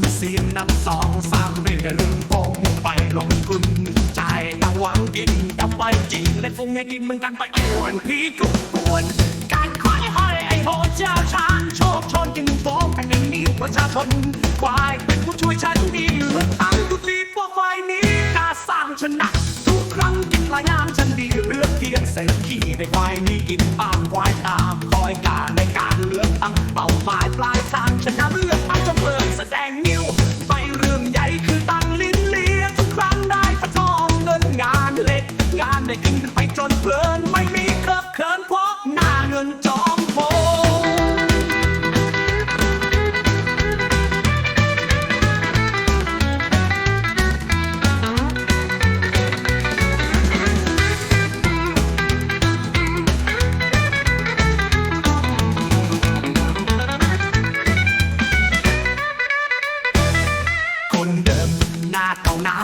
นำสองสามเรื่อยๆปงไปลงทุนใจตั้งหวังกินกับไปจริงเล่นฟงไงกินมึงกันไปอ้วนพี่กุกวนการคอยห้อยไอ้โหเจ้าชาญโชคชนกินโฟงแผ่นดินนี้ประชาชนควายเป็นผู้ช่วยฉันดีเหลือทั้งทุกทีพวกไฟนี้กาสร้างชนะทุกครั้งกินรายงานฉันดีเลือกเทียนเศรษฐีในควายนี้กินตามควายตาม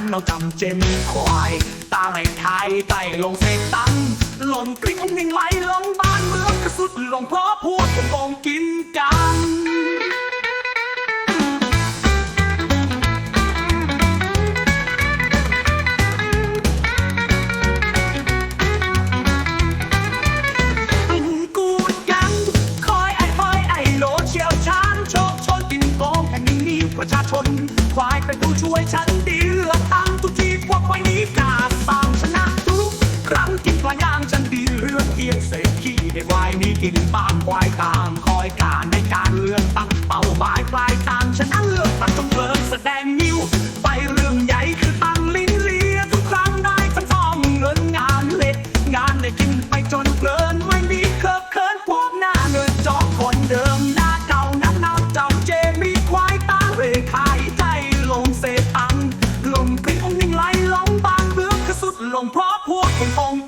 านเราจำเจมีควายตาไหลไทยไต่ลงเสกตันหล่นกลิ้งนิ่งไหลลงบ้านเมืองกระสุดลงเพราะพูด ชาชนควายเป็นผู้ช่วยฉันดีเลือกตั้งทุกทีพวกควายนี้กาสร้างชนะทุกครั้งกินปลาย่างฉันดีเลือกเกียรเศษขี้ให้ควายนี้กินบ้านควายตามคอยการในการเลือกตั้งเป้าหมายปล Hôn.